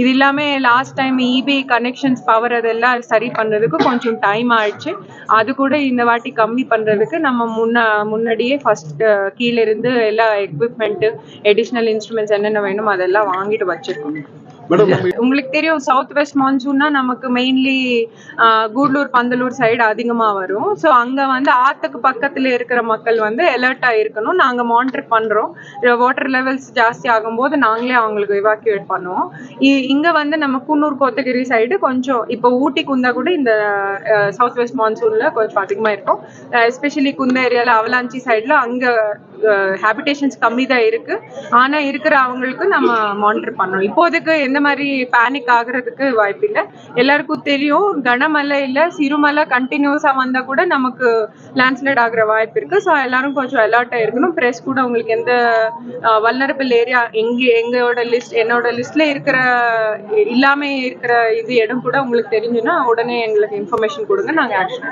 இது இல்லாம last time EB connections power அதெல்லாம் சரி பண்றதுக்கு கொஞ்சம் டைம் ஆயிடுச்சு. அது கூட இந்த வாட்டி கம்மி பண்றதுக்கு நம்ம முன்ன முன்னாடியே ஃபர்ஸ்ட் கீழ இருந்து எல்லா எக்யூப்மெண்ட் எடிஷனல் இன்ஸ்ட்ருமெண்ட்ஸ் என்னென்ன வேணுமோ அதெல்லாம் வாங்கிட்டு வச்சிருக்கோம். உங்களுக்கு தெரியும் சவுத் வெஸ்ட் மான்சூன்னா நமக்கு மெயின்லி கூடலூர் பந்தலூர் சைடு அதிகமா வரும். ஸோ அங்க வந்து ஆத்துக்கு பக்கத்துல இருக்கிற மக்கள் வந்து அலர்ட்டா இருக்கணும் நாங்க மானிட்டர் பண்றோம். வாட்டர் லெவல்ஸ் ஜாஸ்தி ஆகும்போது நாங்களே அவங்களுக்கு எவாக்குவேட் பண்ணுவோம். இங்க வந்து நம்ம குன்னூர் கோத்தகிரி சைடு கொஞ்சம் இப்போ ஊட்டி குந்தா கூட இந்த சவுத் வெஸ்ட் மான்சூன்ல கொஞ்சம் அதிகமா இருக்கும். எஸ்பெஷலி குந்த ஏரியால அவலாஞ்சி சைட்ல அங்க ஹேபிடேஷன்ஸ் கம்மி தான் இருக்கு. ஆனா இருக்கிற அவங்களுக்கு நம்ம மானிட்டர் பண்ணணும். இப்போதைக்கு எந்த மாதிரி பேனிக் ஆகுறதுக்கு வாய்ப்பு இல்லை. எல்லாருக்கும் தெரியும் கனமழை இல்ல சிறுமலை கண்டினியூஸா வந்தா கூட நமக்கு லேண்ட்ஸ்லைட் ஆகுற வாய்ப்பு இருக்கு. ஸோ எல்லாரும் கொஞ்சம் அலர்ட்டா இருக்கணும். ப்ரெஸ் கூட உங்களுக்கு எந்த வல்னரபிள் ஏரியா எங்க எங்களோட லிஸ்ட் என்னோட லிஸ்ட்ல இருக்கிற இல்லாம இருக்கிற இது இடம் கூட உங்களுக்கு தெரிஞ்சுன்னா உடனே எங்களுக்கு இன்ஃபர்மேஷன் கொடுங்க நாங்க ஆக்ஷன்